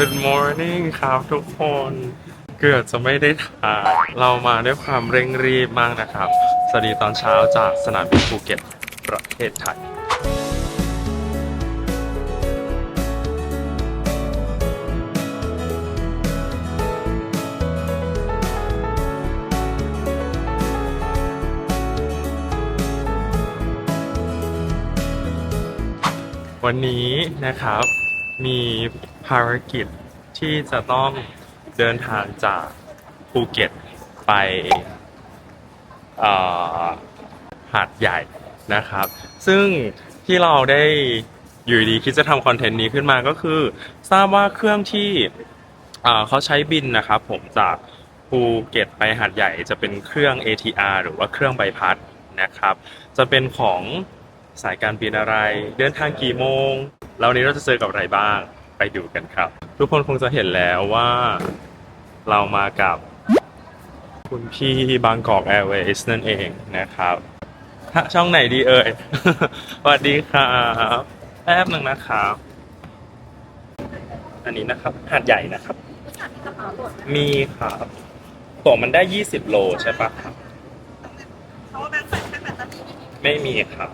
Good morning ครับทุกคน เกือบจะไม่ได้ถ่ายเรามาด้วยความเร่งรีบมากนะครับ สวัสดีตอนเช้าจากสนามบินภูเก็ตประเทศไทยวันนี้นะครับมี ภารกิจที่จะต้องเดินทางจากภูเก็ตไปหาดใหญ่นะครับ ซึ่งที่เราได้อยู่ดีคิดจะทำคอนเทนต์นี้ขึ้นมาก็คือ ทราบว่าเครื่องที่เขาใช้บินนะครับผมจากภูเก็ตไปหาดใหญ่จะเป็นเครื่อง ATR หรือว่าเครื่องใบพัดนะครับ จะเป็นของสายการบินอะไร เดินทางกี่โมง แล้วนี้เราจะเจอกับอะไรบ้าง ไปดูกันครับ ทุกคนคงจะเห็นแล้วว่าเรามากับคุณพี่บางกอกแอร์เวย์นั่นเองนะครับฮะช่องไหนดีเอ่ยสวัสดีครับแป๊บหนึ่งนะครับ อันนี้นะครับหาดใหญ่นะครับ มีครับตั๋วมันได้20โลใช่ปะครับเพราะว่าแบงค์ใส่แค่แบตเตอรี่ไม่มีครับ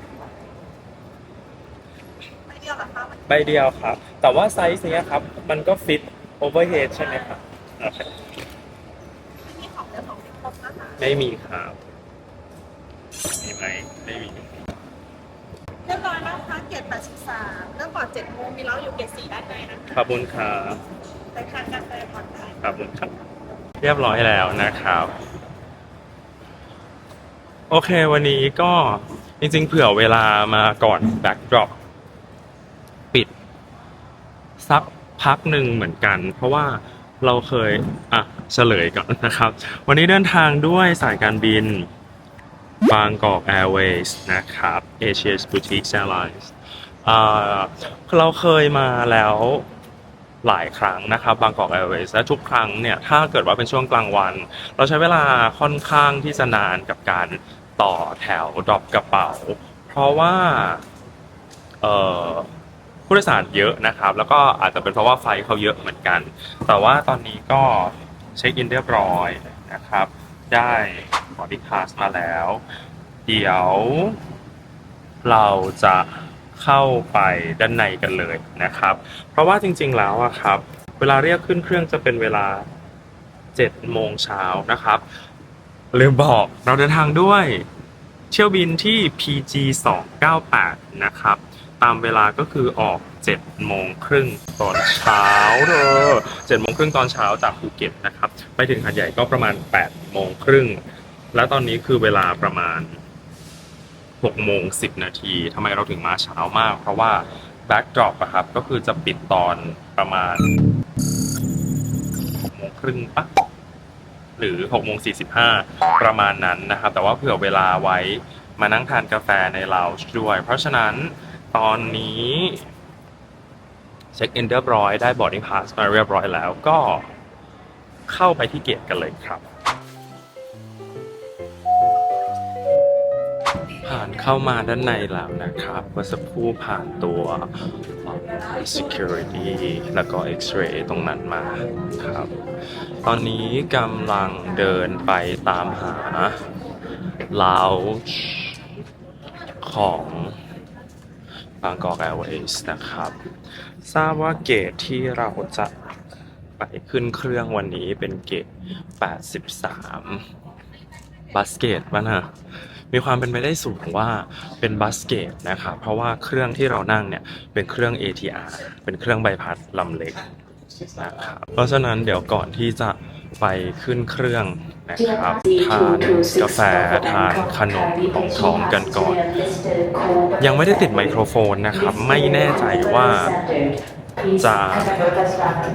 ไม่เดียวเหรอคะใบเดียวครับ แต่ว่าไซส์เนี้ยครับ มันก็ฟิตโอเวอร์เฮดใช่ไหมครับโอเคไม่มีของเดียวของที่ครบนะคะไม่มีครับมีไหมไม่มีเรียบร้อยแล้วค่ะเกรด83เริ่มก่อน7โมงมีเราอยู่เกรด4ด้านในนะคะขอบคุณครับไปทานกาแฟก่อนได้ขอบคุณครับ เรียบร้อยแล้วนะครับ โอเควันนี้ก็จริงๆ เผื่อเวลามาก่อน backdrop ปิด สักพักหนึ่งเหมือนกัน เพราะว่าเราเคยอะเฉลยก่อนนะครับ วันนี้เดินทางด้วยสายการบินบางกอก Airways นะครับ Asia Boutique Airlines อ่าเราเคยมาแล้วหลายครั้งนะครับบางกอก Airways และทุกครั้งเนี่ย ถ้าเกิดว่าเป็นช่วงกลางวัน เราใช้เวลาค่อนข้างที่จะนานกับการต่อแถวดรอปกระเป๋า เพราะว่า เอ่อ ผู้โดยสารเยอะนะครับ แล้วก็อาจจะเป็นเพราะว่าไฟเขาเยอะเหมือนกัน แต่ว่าตอนนี้ก็เช็คอินเรียบร้อยนะครับ ได้บอดี้คลาสมาแล้ว เดี๋ยวเราจะเข้าไปด้านในกันเลยนะครับ เพราะว่าจริงๆแล้วอะครับ เวลาเรียกขึ้นเครื่องจะเป็นเวลา7โมงเช้านะครับลืมบอกเราเดินทางด้วยเที่ยวบินที่ PG 298นะครับ ตามเวลาก็คือออก7โมงครึ่งตอนเช้าเด้อ7โมงครึ่งตอนเช้าจากภูเก็ตนะครับ ไปถึงหาดใหญ่ก็ประมาณ8โมงครึ่งแล้วตอนนี้คือเวลาประมาณ6โมง10 นาทีทำไมเราถึงมาเช้ามาก เพราะว่า backdrop อะครับก็คือจะปิดตอนประมาณ6โมงครึ่งปะหรือ6โมง45 ประมาณนั้นนะครับ แต่ว่าเผื่อเวลาไว้มานั่งทานกาแฟในลาวด้วย เพราะฉะนั้น ตอนนี้เช็คอินเรียบร้อยได้ boarding pass มาเรียบร้อยแล้วก็เข้าไปที่เกตกันเลยครับ ผ่านเข้ามาด้านในแล้วนะครับเมื่อสักครู่ผ่านตัว security แล้วก็ x-ray ตรงนั้นมาครับ ตอนนี้กำลังเดินไปตามหา lounge ของ บางกอก Airways นะครับ ทราบว่าเกตที่เราจะไปขึ้นเครื่องวันนี้เป็นเกต 83 บัสเกตป่ะนะมีความเป็นไปได้สูงว่าเป็นบัสเกตนะครับ เพราะว่าเครื่องที่เรานั่งเนี่ยเป็นเครื่อง ATR เป็นเครื่องใบพัดลำเล็กนะครับเพราะฉะนั้นเดี๋ยวก่อนที่จะ ไปขึ้นเครื่องนะครับทานกาแฟทานขนมของท้องกันก่อน ยังไม่ได้ติดไมโครโฟนนะครับ ไม่แน่ใจว่าจะ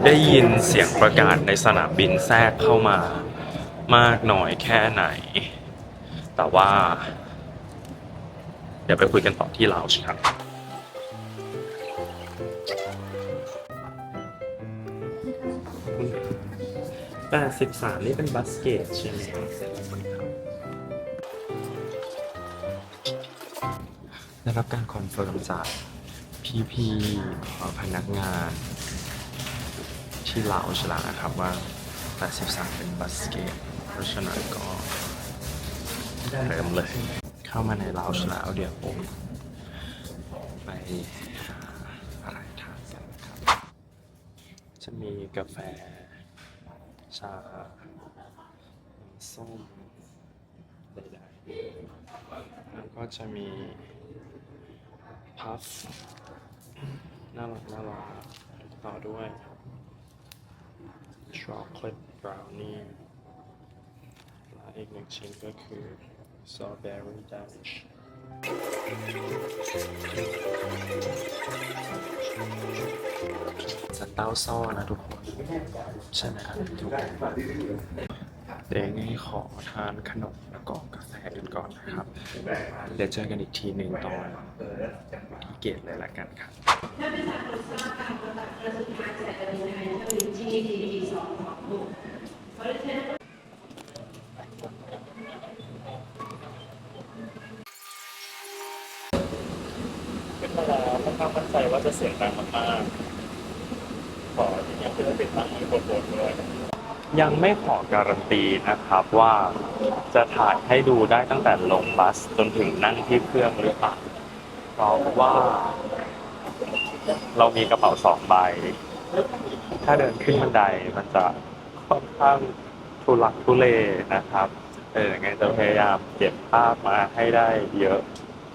ได้ยินเสียงประกาศในสนามบินแทรกเข้ามามากหน่อยแค่ไหน แต่ว่า เดี๋ยวไปคุยกันต่อที่ลาวช์ครับ 83 นี่เป็นบัสเกตใช่ไหมได้รับการคอนเฟิร์มจากพี่ๆพนักงานที่ลาวชแล้วนะครับว่า 83 เป็นบัสเกต เพราะฉะนั้นก็เริ่มเลย เข้ามาในลาวชแล้วเดี๋ยวผมไปหาอะไรทานกันนะครับ จะมีกาแฟ ชาส้มใดๆแล้วก็จะมีพัฟน่ารักน่ารักต่อด้วยช็อกโกแลตบราวนี่และอีกหนึ่งชิ้นก็คือสตรอเบอรี่ดัชจะเต้าซ้อนะทุกคน ใช่ไหมครับทุกคนเดี๋ยวยังไงขอทานขนมแล้วก็กาแฟกันก่อนนะครับ เดี๋ยวเจอกันอีกทีหนึ่งตอนที่เกตเลยละกันครับขึ้นมาแล้วค่อนข้างมั่นใจว่าจะเสียงดังมากๆ อที่นี่คือติดตั้งไมโครโฟนด้วยยังไม่ขอการันตีนะครับว่าจะถ่ายให้ดูได้ตั้งแต่ลงบัสจนถึงนั่งที่เครื่องหรือเปล่าเพราะว่า เรามีกระเป๋าสองใบ ถ้าเดินขึ้นบันไดมันจะค่อนข้างทุลักทุเลนะครับเออไงจะพยายามเก็บภาพมาให้ได้เยอะ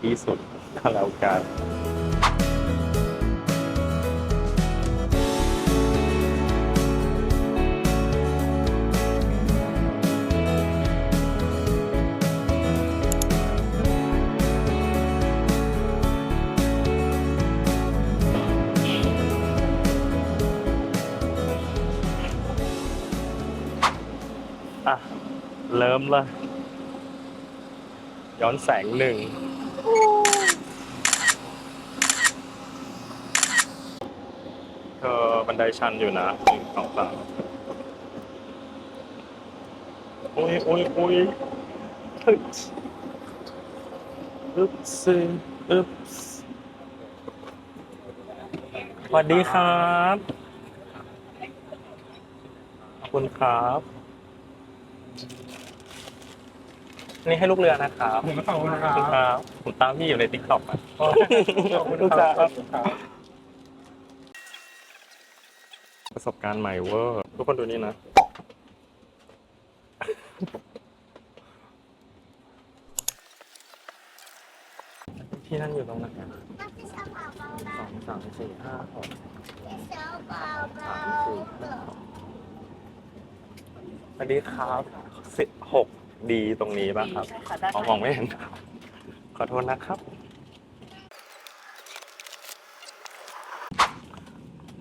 ที่สุดก็แล้วกัน อะ เริ่มเลยย้อนแสงหนึ่งเธอบันไดชันอยู่นะหนึ่งสองสามโอ้ยโอ้ยโอ้ยอึ๊บอึ๊บซึอึ๊บสวัสดีครับ ขอบคุณครับ นี่ให้ลูกเรือนะครับผมก็ขอบคุณคขอบคุณครับรับ ผมตามพี่อยู่ในติ๊กต็อกอะขอบคุณลูกคจ้ารับ ประสบการณ์ใหม่เวอร์ทุกคนดูนี่นะ ที่นั่นอยู่ตรงไหนอะสองสามสี่ห้าหกสามสี่ห้าหกสวัสดีครับสิบหก ดีตรงนี้ป่ะครับอ๋อมองไม่เห็นครับขอโทษนะครับ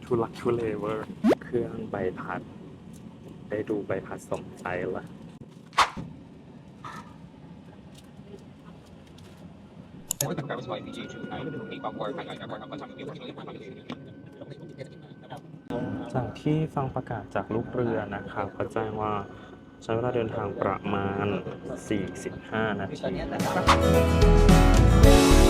ทุลักทุเลเวอร์เครื่องใบพัด ได้ดูใบพัดสมใจละจากที่ฟังประกาศจากลูกเรือนะครับเขาแจ้งว่า ใช้เวลาเดินทางประมาณ 45 นาที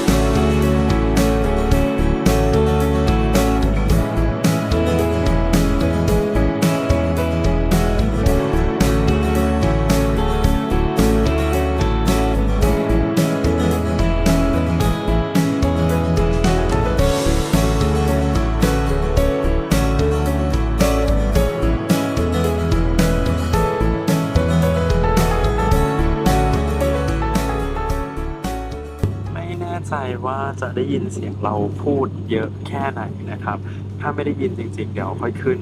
จว่าจะได้ยินเสียงเราพูดเยอะแค่ไหนนะครับ ถ้าไม่ได้ยินจริงๆ เดี๋ยวค่อยขึ้น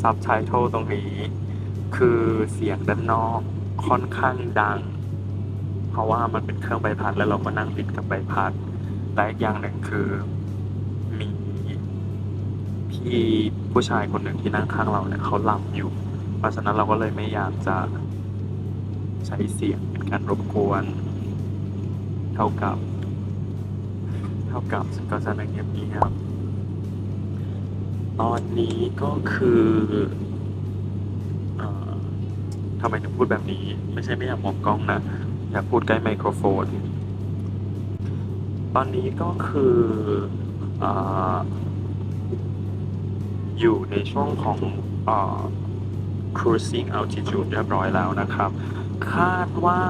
ซับไตเติลตรงนี้ คือเสียงด้านนอกค่อนข้างดัง เพราะว่ามันเป็นเครื่องใบพัดแล้วเราก็นั่งติดกับใบพัดและอีกอย่างหนึ่งคือมีพี่ผู้ชายคนหนึ่งที่นั่งข้างเราเนี่ยเขาหลับอยู่ เพราะฉะนั้นเราก็เลยไม่อยากจะใช้เสียงเป็นการรบกวน เท่ากับ เท่ากับก็จะนั่งเงียบๆตอนนี้ก็คือเอ่อทำไมถึงพูดแบบนี้ ไม่ใช่ไม่อยากมองกล้องนะ อยากพูดใกล้ไมโครโฟน ตอนนี้ก็คือเอ่ออยู่ในช่วงของเอ่อ cruising altitude เรียบร้อยแล้วนะครับ คาดว่า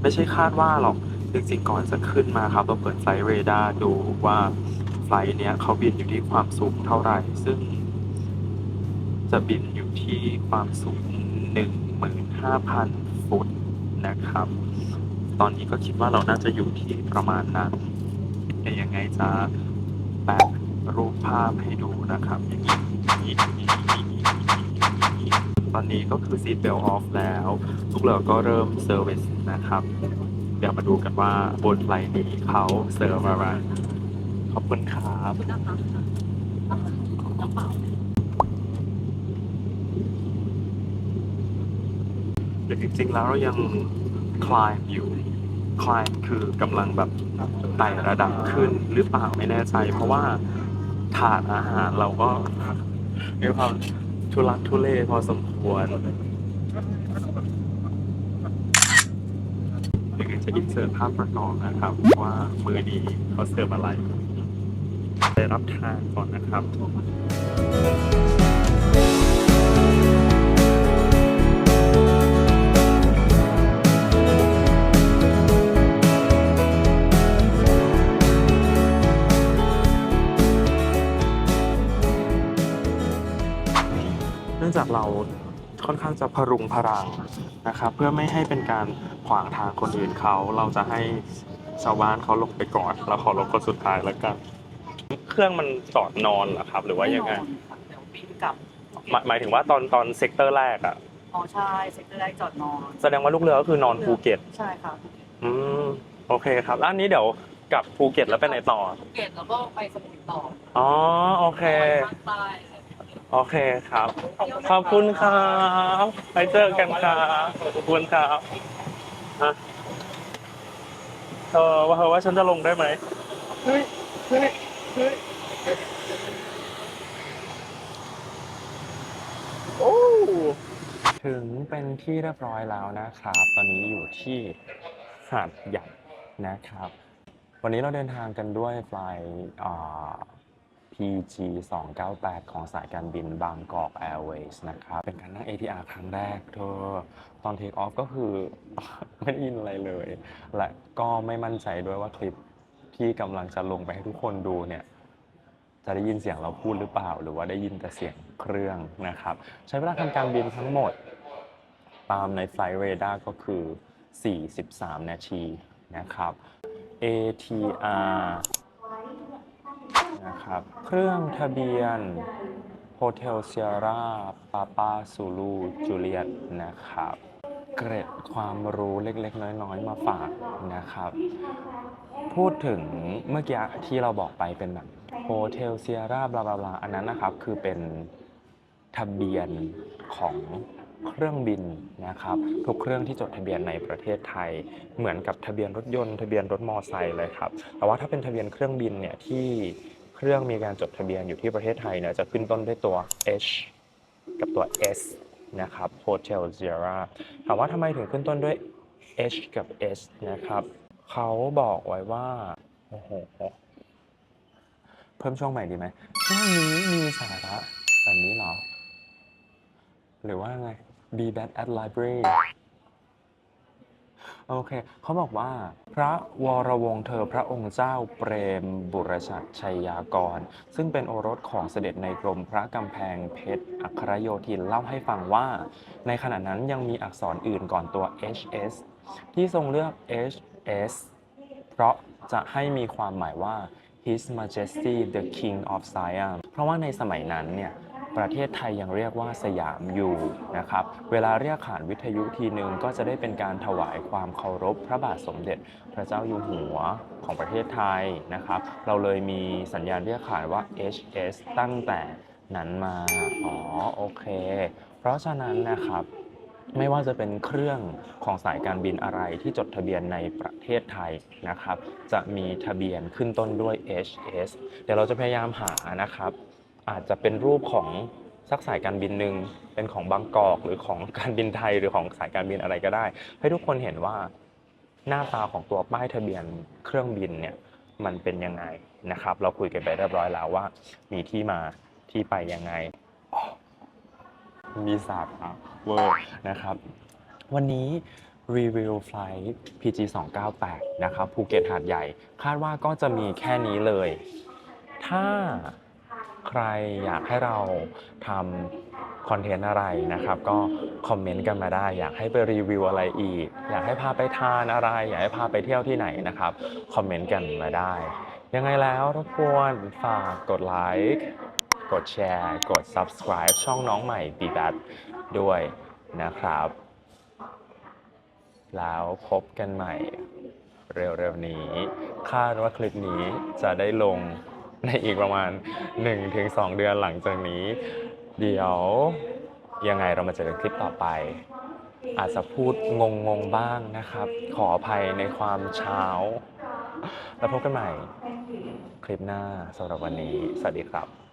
ไม่ใช่คาดว่าหรอก จริงก่อนจะขึ้นมาครับเราเปิดไฟล์เรดาร์ดูว่าไฟล์เนี้ยเขาบินอยู่ที่ความสูงเท่าไหร่ ซึ่ง จะบินอยู่ที่ความสูง 15,000 ฟุตนะครับ ตอนนี้ก็คิดว่าเราน่าจะอยู่ที่ประมาณนั้นแต่ยังไงจะแปะรูปภาพให้ดูนะครับ อย่างนี้ตอนนี้ก็คือ seat belt off แล้ว ทุกเรือก็เริ่มเซอร์วิสนะครับ ดี๋ยวมาดูกันว่าบนไฟล์นี้เขาเสิร์ฟอะไรขอบคุณครับแต่จริงๆแล้วเรายังคลายอยู่คลายคือกำลังแบบไต่ระดับขึ้นหรือเปล่าไม่แน่ใจ เพราะว่าถาดอาหารเราก็มีความทุลักทุเลพอสมควร เดี๋ยวจะอินเสิร์ตภาพประกอบนะครับ ว่ามือนี้เขาเสิร์ฟอะไร ไปรับทานก่อนนะครับเนื่องจากเรา ค่อนข้างจะพรุงพรังนะครับ เพื่อไม่ให้เป็นการขวางทางคนอื่นเขา เราจะให้ชาวบ้านเขาลงไปก่อนเราขอลงคนสุดท้ายแล้วกัน เครื่องมันจอดนอนเหรอครับ หรือว่ายังไงแน่นอนค่ะเดี๋ยวบินกลับหมายหมายถึงว่าตอนตอนเซกเตอร์แรกอะอ๋อใช่เซ็กเตอร์แรกจอดนอน แสดงว่าลูกเรือก็คือนอนภูเก็ต ใช่ค่ะอืมโอเคครับแล้วอันนี้เดี๋ยวกลับภูเก็ตแล้วไปไหนต่อภูเก็ตแล้วก็ไปสมุยต่อ อ๋อโอเคภาคใต้ โอเคครับ ขอบคุณครับไปเจอกันครับขอบคุณครับอะเธอว่าเธอว่าฉันจะลงได้ไหมเฮ้ยเฮ้ยเฮ้ยโอ้ถึงเป็นที่เรียบร้อยแล้วนะครับ ตอนนี้อยู่ที่หาดใหญ่นะครับ วันนี้เราเดินทางกันด้วยไฟล์อ่า PG 298ของสายการบินบางกอก Airways นะครับ เป็นการนั่ง ATR ครั้งแรกเธอตอนเทคออฟก็คือ ไม่ได้ยินอะไรเลย และก็ไม่มั่นใจด้วยว่าคลิปที่กำลังจะลงไปให้ทุกคนดูเนี่ยจะได้ยินเสียงเราพูดหรือเปล่า หรือว่าได้ยินแต่เสียงเครื่องนะครับ ใช้เวลาทำการบินทั้งหมด ตามใน Flight Radar ก็คือ 43 นาทีนะครับ ATR นะครับ เครื่องทะเบียน Hotel Sierra Papa Zulu Juliet นะครับ เกร็ดความรู้เล็กๆ น้อยๆ มาฝากนะครับ พูดถึงเมื่อกี้ที่เราบอกไปเป็นแบบ Hotel Sierra บลาบลาบลาอันนั้นนะครับ คือเป็นทะเบียนของเครื่องบินนะครับ ทุกเครื่องที่จดทะเบียนในประเทศไทย เหมือนกับทะเบียนรถยนต์ ทะเบียนรถมอไซค์เลยครับ แต่ว่าถ้าเป็นทะเบียนเครื่องบินเนี่ยที่ เครื่องมีการจดทะเบียนอยู่ที่ประเทศไทยเนี่ยจะขึ้นต้นด้วยตัว H กับตัว S นะครับ Hotel Sierra ถามว่าทำไมถึงขึ้นต้นด้วย H กับ S นะครับ เขาบอกไว้ว่า โอ้โห เพิ่มช่วงใหม่ดีไหมช่วงนี้มีสาระแบบนี้เหรอ หรือว่าไง Be bad at library โอเค เขาบอกว่า พระวรวงศ์เธอพระองค์เจ้าเปรมบุรชัดชัยยากร ซึ่งเป็นโอรสของเสด็จในกรมพระกำแพงเพชรอัครโยธินเล่าให้ฟังว่า ในขณะนั้นยังมีอักษรอื่นก่อนตัว HS ที่ทรงเลือก HS เพราะจะให้มีความหมายว่า His Majesty the King of Siam เพราะว่าในสมัยนั้นเนี่ย ประเทศไทยยังเรียกว่าสยามอยู่นะครับ เวลาเรียกขานวิทยุทีหนึ่งก็จะได้เป็นการถวายความเคารพพระบาทสมเด็จพระเจ้าอยู่หัวของประเทศไทยนะครับ เราเลยมีสัญญาณเรียกขานว่า HS ตั้งแต่นั้นมา อ๋อ โอเค เพราะฉะนั้นนะครับไม่ว่าจะเป็นเครื่องของสายการบินอะไรที่จดทะเบียนในประเทศไทยนะครับ จะมีทะเบียนขึ้นต้นด้วย HS เดี๋ยวเราจะพยายามหานะครับ อาจจะเป็นรูปของสักสายการบินหนึ่งเป็นของบางกอกหรือของการบินไทยหรือของสายการบินอะไรก็ได้ ให้ทุกคนเห็นว่าหน้าตาของตัวป้ายทะเบียนเครื่องบินเนี่ยมันเป็นยังไงนะครับ เราคุยกันไปเรียบร้อยแล้วว่า มีที่มาที่ไปยังไง มีสาขาเวอร์นะครับ วันนี้รีวิวไฟล์ PG 298นะครับภูเก็ตหาดใหญ่ คาดว่าก็จะมีแค่นี้เลย ถ้า ใครอยากให้เราทำคอนเทนต์อะไรนะครับ ก็คอมเมนต์กันมาได้ อยากให้ไปรีวิวอะไรอีก อยากให้พาไปทานอะไร อยากให้พาไปเที่ยวที่ไหนนะครับ คอมเมนต์กันมาได้ ยังไงแล้วรบกวนฝากกดไลค์กดแชร์ กด subscribe ช่องน้องใหม่ปีแบทด้วยนะครับ แล้วพบกันใหม่เร็วๆนี้ คาดว่าคลิปนี้จะได้ลง ในอีกประมาณ 1-2 เดือนหลังจากนี้ เดี๋ยวยังไงเรามาเจอกันคลิปต่อไป อาจจะพูดงงงบ้างนะครับ ขออภัยในความเช้า แล้วพบกันใหม่คลิปหน้าสำหรับวันนี้ สวัสดีครับ